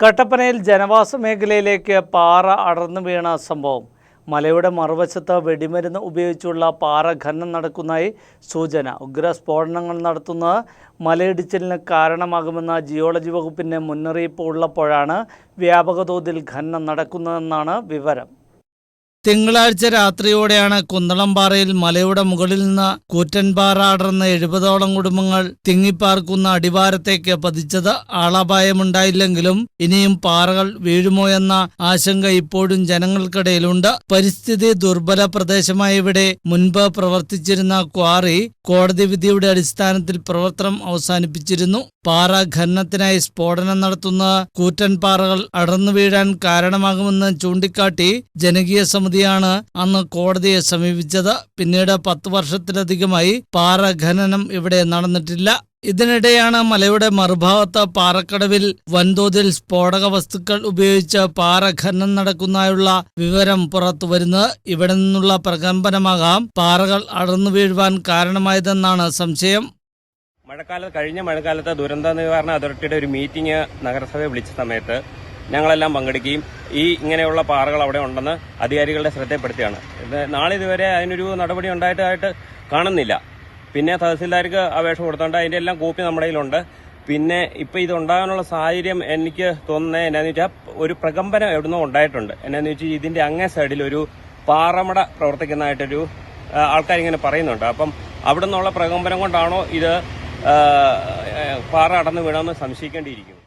കട്ടപ്പനയിൽ ജനവാസ മേഖലയിലേക്ക് പാറ അടർന്നു വീണ സംഭവം. മലയുടെ മറുവശത്ത് വെടിമരുന്ന് ഉപയോഗിച്ചുള്ള പാറ ഖനനം നടക്കുന്നതായി സൂചന. ഉഗ്രസ്ഫോടനങ്ങൾ നടത്തുന്നത് മലയിടിച്ചിലിന് കാരണമാകുമെന്ന ജിയോളജി വകുപ്പിന്റെ മുന്നറിയിപ്പ് ഉള്ളപ്പോഴാണ് വ്യാപക തോതിൽ ഖനനം നടക്കുന്നതെന്നാണ് വിവരം. തിങ്കളാഴ്ച രാത്രിയോടെയാണ് കുന്തളംപാറയിൽ മലയുടെ മുകളിൽ നിന്ന് കൂറ്റൻപാറ അടർന്ന എഴുപതോളം കുടുംബങ്ങൾ തിങ്ങിപ്പാർക്കുന്ന അടിവാരത്തേക്ക് പതിച്ചത് ആളപായമുണ്ടായില്ലെങ്കിലും ഇനിയും പാറകൾ വീഴുമോ എന്ന ആശങ്ക ഇപ്പോഴും ജനങ്ങൾക്കിടയിലുണ്ട്. പരിസ്ഥിതി ദുർബല പ്രദേശമായ ഇവിടെ മുൻപ് പ്രവർത്തിച്ചിരുന്ന ക്വാറി കോടതി വിധിയുടെ അടിസ്ഥാനത്തിൽ പ്രവർത്തനം അവസാനിപ്പിച്ചിരുന്നു. പാറ ഖനനത്തിനായി സ്ഫോടനം നടത്തുന്ന കൂറ്റൻപാറകൾ അടർന്നു വീഴാൻ കാരണമാകുമെന്ന് ചൂണ്ടിക്കാട്ടി ജനകീയ സമിതിയാണ് അന്ന് കോടതിയെ സമീപിച്ചത്. പിന്നീട് പത്ത് വർഷത്തിലധികമായി പാറ ഖനനം ഇവിടെ നടന്നിട്ടില്ല. ഇതിനിടെയാണ് മലയുടെ മറുഭാഗത്ത് പാറക്കടവിൽ വൻതോതിൽ സ്ഫോടക വസ്തുക്കൾ ഉപയോഗിച്ച് പാറ ഖനനം നടക്കുന്നതായുള്ള വിവരം പുറത്തു വരുന്നത്. ഇവിടെ നിന്നുള്ള പ്രകമ്പനമാകാം. പാറകൾ അടർന്നു വീഴുവാൻ കാരണമായതെന്നാണ് സംശയം. മഴക്കാലത്ത് കഴിഞ്ഞ മഴക്കാലത്ത് ദുരന്ത നിവാരണ അതോറിറ്റിയുടെ ഒരു മീറ്റിംഗ് നഗരസഭയെ വിളിച്ച സമയത്ത് ഞങ്ങളെല്ലാം പങ്കെടുക്കുകയും ഈ ഇങ്ങനെയുള്ള പാറകൾ അവിടെ ഉണ്ടെന്ന് അധികാരികളുടെ ശ്രദ്ധപ്പെടുത്തിയാണ് നാളെ ഇതുവരെ അതിനൊരു നടപടി ഉണ്ടായിട്ടായിട്ട് കാണുന്നില്ല. പിന്നെ തഹസിൽദാർക്ക് അപേക്ഷ കൊടുത്തോണ്ട് അതിന്റെ എല്ലാം കോപ്പി നമ്മുടെ കയ്യിലുണ്ട്. പിന്നെ ഇപ്പൊ ഇത് ഉണ്ടാകാനുള്ള സാഹചര്യം എനിക്ക് തോന്നുന്നത് എന്നാന്ന് വെച്ചാൽ ഒരു പ്രകമ്പനം എവിടുന്നോ ഉണ്ടായിട്ടുണ്ട്. എന്നാന്ന് വെച്ചാൽ ഇതിന്റെ അങ്ങേ സൈഡിൽ ഒരു പാറമട പ്രവർത്തിക്കുന്നതായിട്ടൊരു ആൾക്കാർ ഇങ്ങനെ പറയുന്നുണ്ട്. അപ്പം അവിടെ നിന്നുള്ള പ്രകമ്പനം കൊണ്ടാണോ ഇത് പാറ അടന്ന് വീണമെന്ന് സംശയിക്കേണ്ടിയിരിക്കുന്നു.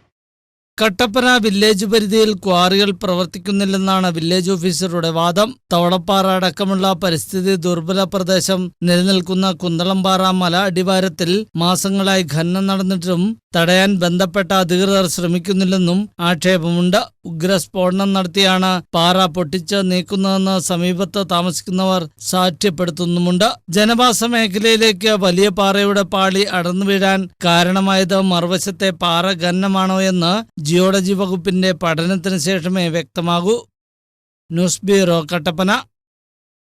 കട്ടപ്പന വില്ലേജ് പരിധിയിൽ ക്വാറികൾ പ്രവർത്തിക്കുന്നില്ലെന്നാണ് വില്ലേജ് ഓഫീസറുടെ വാദം. തവളപ്പാറ അടക്കമുള്ള പരിസ്ഥിതി ദുർബല പ്രദേശം നിലനിൽക്കുന്ന കുന്തളംപാറ മല അടിവാരത്തിൽ മാസങ്ങളായി ഖനനം നടന്നിട്ടും തടയാൻ ബന്ധപ്പെട്ട അധികൃതർ ശ്രമിക്കുന്നില്ലെന്നും ആക്ഷേപമുണ്ട്. ഉഗ്രസ്ഫോടനം നടത്തിയാണ് പാറ പൊട്ടിച്ച് നീക്കുന്നതെന്ന് സമീപത്ത് താമസിക്കുന്നവർ സാക്ഷ്യപ്പെടുത്തുന്നുമുണ്ട്. ജനവാസ മേഖലയിലേക്ക് വലിയ പാറയുടെ പാളി അടർന്നു വീഴാൻ കാരണമായത് മറുവശത്തെ പാറ ഖനനമാണോ എന്ന് ജിയോളജി വകുപ്പിന്റെ പഠനത്തിന് ശേഷമേ വ്യക്തമാകൂ. News bureau Kattappana.